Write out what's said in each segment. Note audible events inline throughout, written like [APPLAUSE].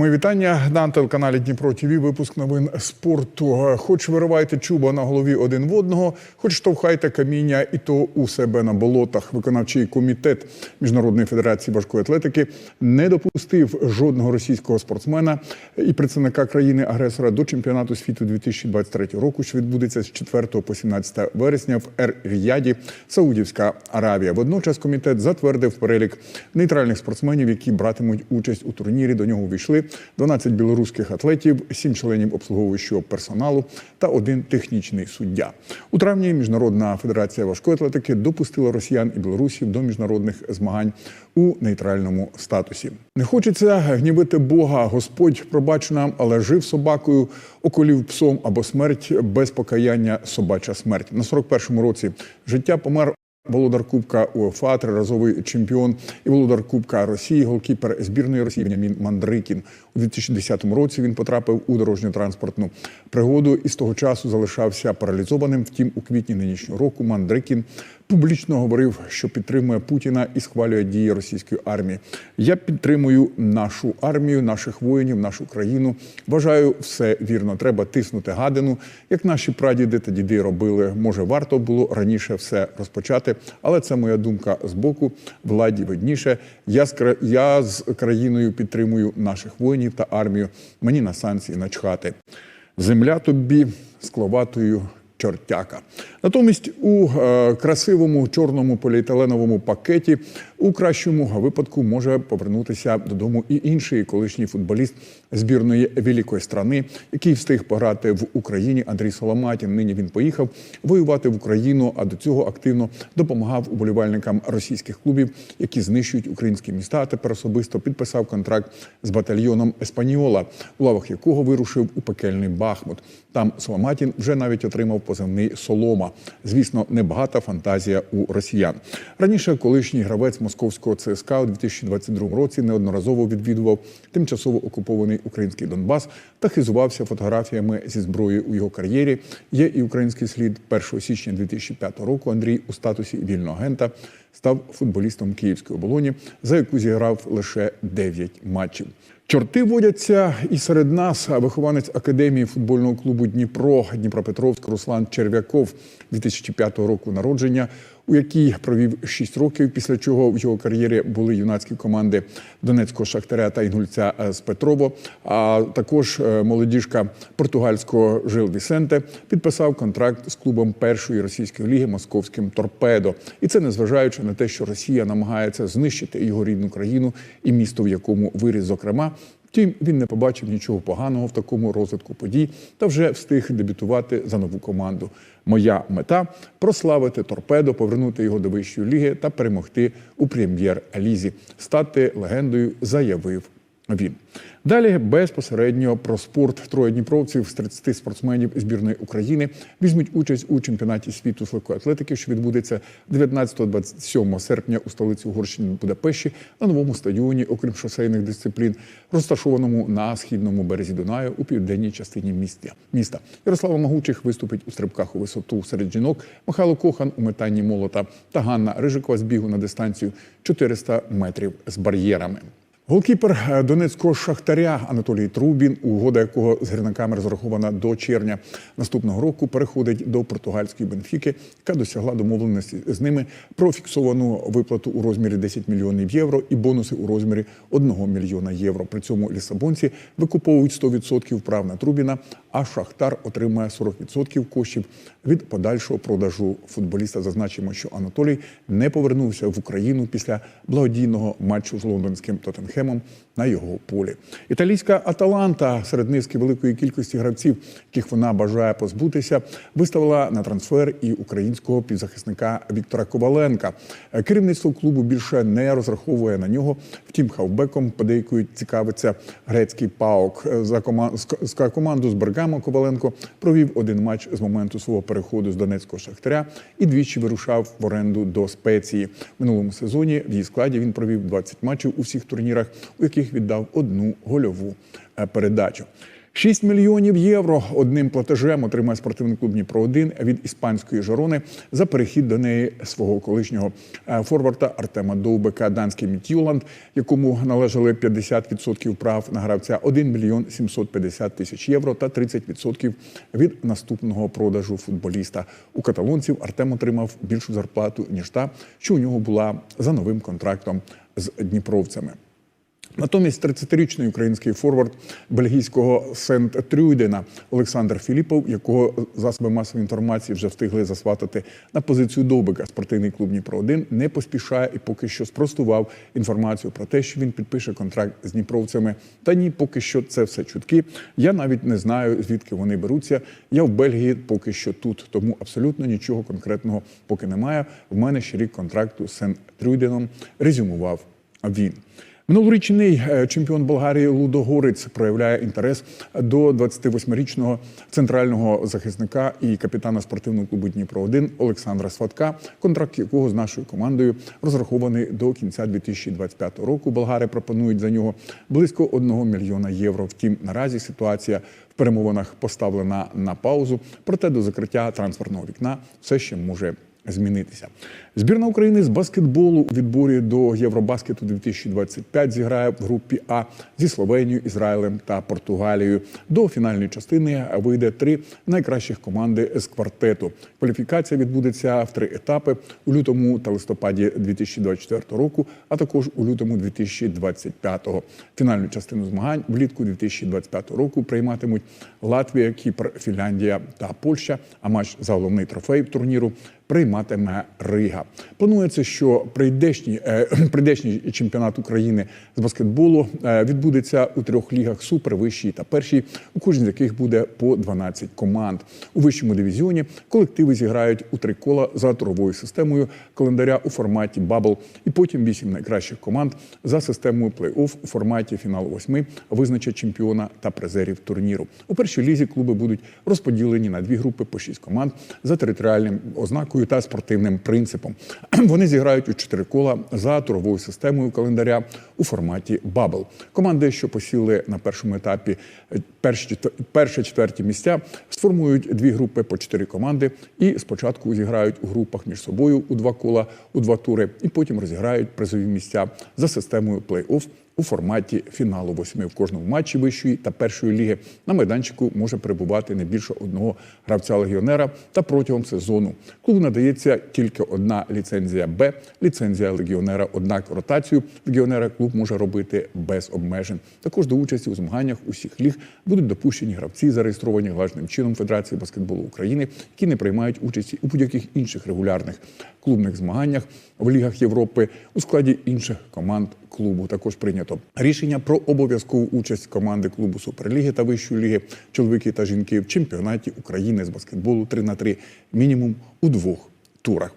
Мої вітання на телеканалі Дніпро ТВ. Випуск новин спорту. Хоч виривайте чуба на голові один в одного, хоч штовхайте каміння, і то у себе на болотах. Виконавчий комітет Міжнародної федерації важкої атлетики не допустив жодного російського спортсмена і представника країни-агресора до чемпіонату світу 2023 року, що відбудеться з 4 по 17 вересня в Ер-Ріяді, Саудівська Аравія. Водночас комітет затвердив перелік нейтральних спортсменів, які братимуть участь у турнірі. До нього увійшли 12 білоруських атлетів, 7 членів обслуговуючого персоналу та один технічний суддя. У травні Міжнародна федерація важкої атлетики допустила росіян і білорусів до міжнародних змагань у нейтральному статусі. Не хочеться гнівити Бога. Господь пробач нам, але жив собакою, околів псом або смерть без покаяння собача смерть. На 41-му році життя помер Володар Кубка УЕФА, триразовий чемпіон і володар Кубка Росії, голкіпер збірної Росії Веніамін Мандрикін. У 2010 році він потрапив у дорожньо-транспортну пригоду і з того часу залишався паралізованим. Втім, у квітні нинішнього року Мандрикін публічно говорив, що підтримує Путіна і схвалює дії російської армії. Я підтримую нашу армію, наших воїнів, нашу країну. Вважаю, все вірно. Треба тиснути гадину, як наші прадіди та діди робили. Може, варто було раніше все розпочати, але це моя думка з боку. Владі видніше. Я з я з країною підтримую наших воїнів та армію. Мені на санкції начхати. Земля тобі скловатою чортяка. Натомість у е, красивому чорному поліетиленовому пакеті у кращому випадку може повернутися додому і інший колишній футболіст збірної великої страни, який встиг пограти в Україні. Андрій Соломатін. Нині він поїхав воювати в Україну, а до цього активно допомагав уболівальникам російських клубів, які знищують українські міста. Тепер особисто підписав контракт з батальйоном Еспаніола, у лавах якого вирушив у пекельний Бахмут. Там Соломатін вже навіть отримав позивний Солома. Звісно, небагата фантазія у росіян. Раніше колишній гравець московського ЦСКА у 2022 році неодноразово відвідував тимчасово окупований український Донбас та хизувався фотографіями зі зброєю у його кар'єрі. Є і український слід 1 січня 2005 року. Андрій у статусі вільного агента став футболістом Київської оболоні, за яку зіграв лише 9 матчів. Чорти водяться і серед нас вихованець академії футбольного клубу Дніпро Дніпропетровськ Руслан Черв'яков 2005 року народження, у якій провів 6 років, після чого в його кар'єрі були юнацькі команди Донецького Шахтаря та Інгульця е, з Петрово. А також е, молодіжка португальського Жил Вісенте підписав контракт з клубом першої російської ліги московським торпедо. І це незважаючи на те, що Росія намагається знищити його рідну країну і місто, в якому виріс, зокрема. Втім, він не побачив нічого поганого в такому розвитку подій та вже встиг дебютувати за нову команду. Моя мета прославити торпедо, повернути його до вищої ліги та перемогти у прем'єр-лізі, стати легендою, заявив він. Далі безпосередньо про спорт. Троє дніпровців з 30 спортсменів збірної України візьмуть участь у чемпіонаті світу з легкої атлетики, що відбудеться 19-27 серпня у столиці Угорщини Будапешті на новому стадіоні, окрім шосейних дисциплін, розташованому на східному березі Дунаю у південній частині міста. міста. Ярослава Магучих виступить у стрибках у висоту серед жінок, Михайло Кохан у метанні молота та Ганна Рижикова з бігу на дистанцію 400 метрів з бар'єрами. Голкіпер е, донецького шахтаря Анатолій Трубін, угода якого з гірниками розрахована до червня наступного року, переходить до португальської Бенфіки, яка досягла домовленості з ними про фіксовану виплату у розмірі 10 мільйонів євро і бонуси у розмірі 1 мільйона євро. При цьому лісабонці викуповують 100% прав на Трубіна, а Шахтар отримує 40% коштів від подальшого продажу футболіста. Зазначимо, що Анатолій не повернувся в Україну після благодійного матчу з лондонським Тоттенхемом на його полі. Італійська Аталанта серед низки великої кількості гравців, яких вона бажає позбутися, виставила на трансфер і українського півзахисника Віктора Коваленка. Керівництво клубу більше не розраховує на нього. Втім, хавбеком подейкують цікавиться грецький паук. За команду з команду з Бергамо Коваленко провів один матч з моменту свого переходу з Донецького шахтаря і двічі вирушав в оренду до спеції. В минулому сезоні в її складі він провів 20 матчів у всіх турнірах, у яких віддав одну гольову е, передачу. 6 мільйонів євро одним платежем отримає спортивний клуб Дніпро 1 від іспанської Жорони за перехід до неї свого колишнього е, форварда Артема Довбека, данський Мітюланд, якому належали 50% прав на гравця 1 мільйон 750 тисяч євро та 30% від наступного продажу футболіста. У каталонців Артем отримав більшу зарплату ніж та, що у нього була за новим контрактом з дніпровцями. Натомість 30-річний український форвард бельгійського сент трюйдена Олександр Філіпов, якого засоби масової інформації вже встигли засватати на позицію Довбика, спортивний клуб Дніпро 1 не поспішає і поки що спростував інформацію про те, що він підпише контракт з дніпровцями. Та ні, поки що це все чутки. Я навіть не знаю звідки вони беруться. Я в Бельгії поки що тут, тому абсолютно нічого конкретного поки немає. В мене ще рік контракту з сент трюйденом резюмував він. Минулорічний е, чемпіон Болгарії Лудогорець проявляє інтерес до 28-річного центрального захисника і капітана спортивного клубу Дніпро 1 Олександра Сватка, контракт якого з нашою командою розрахований до кінця 2025 року. Болгари пропонують за нього близько 1 мільйона євро. Втім, наразі ситуація в перемовинах поставлена на паузу. Проте до закриття трансферного вікна все ще може змінитися. Збірна України з баскетболу у відборі до Євробаскету 2025 зіграє в групі А зі Словенією, Ізраїлем та Португалією. До фінальної частини вийде три найкращих команди з квартету. Кваліфікація відбудеться в три етапи у лютому та листопаді 2024 року, а також у лютому 2025. Фінальну частину змагань влітку 2025 року прийматимуть Латвія, Кіпр, Фінляндія та Польща. А матч за головний трофей турніру прийматиме Рига. Планується, що прийдешній, е, [CLEARS THROAT] прийдешній чемпіонат України з баскетболу е, відбудеться у трьох лігах супер, вищій та першій, у кожній з яких буде по 12 команд. У вищому дивізіоні колективи зіграють у три кола за туровою системою календаря у форматі бабл, і потім вісім найкращих команд за системою плей-офф у форматі фіналу восьми визначать чемпіона та призерів турніру. У першій лізі клуби будуть розподілені на дві групи по шість команд за територіальним ознакою та спортивним принципом. [CLEARS THROAT] Вони зіграють у чотири кола за туровою системою календаря у форматі бабл. Команди, що посіли на першому етапі е, перші четверті місця, сформують дві групи по чотири команди і спочатку зіграють у групах між собою у два кола, у два тури, і потім розіграють призові місця за системою плей-офф у форматі фіналу восьми в кожному матчі вищої та першої ліги на майданчику може перебувати не більше одного гравця легіонера. Та протягом сезону клубу надається тільки одна ліцензія Б, ліцензія легіонера. Однак ротацію легіонера клуб може робити без обмежень. Також до участі у змаганнях усіх ліг будуть допущені гравці, зареєстровані глажним чином Федерації баскетболу України, які не приймають участі у будь-яких інших регулярних клубних змаганнях в лігах Європи у складі інших команд клубу. Також прийнято рішення про обов'язкову участь команди клубу Суперліги та Вищої ліги чоловіки та жінки в чемпіонаті України з баскетболу 3 на 3 мінімум у двох турах.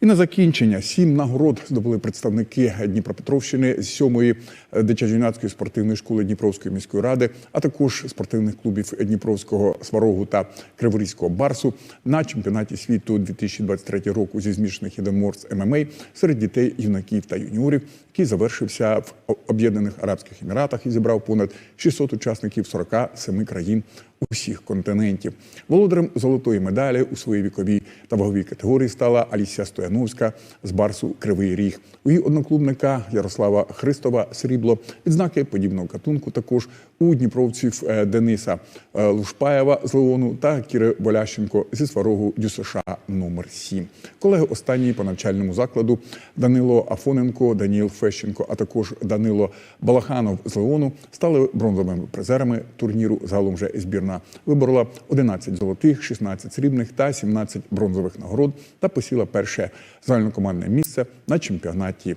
І на закінчення сім нагород здобули представники Дніпропетровщини з сьомої дитячо-юнацької спортивної школи Дніпровської міської ради, а також спортивних клубів Дніпровського сварогу та Криворізького барсу на чемпіонаті світу 2023 року зі змішаних єдиноборств ММА серед дітей, юнаків та юніорів, який завершився в Об'єднаних Арабських Еміратах і зібрав понад 600 учасників 47 країн усіх континентів. Володарем золотої медалі у своїй віковій та ваговій категорії стала Алісія Стояновська з Барсу Кривий Ріг. У її одноклубника Ярослава Христова срібло відзнаки подібного катунку. Також у дніпровців е, Дениса е, Лушпаєва з Леону та Кіри Болященко зі сварогу ДЮСШ номер 7 Колеги останньої по навчальному закладу Данило Афоненко, Даніл Фещенко, а також Данило Балаханов з Леону стали бронзовими призерами турніру. Загалом вже збірна виборола 11 золотих, 16 срібних та 17 бронзових нагород та посіла перше загальнокомандне місце на чемпіонаті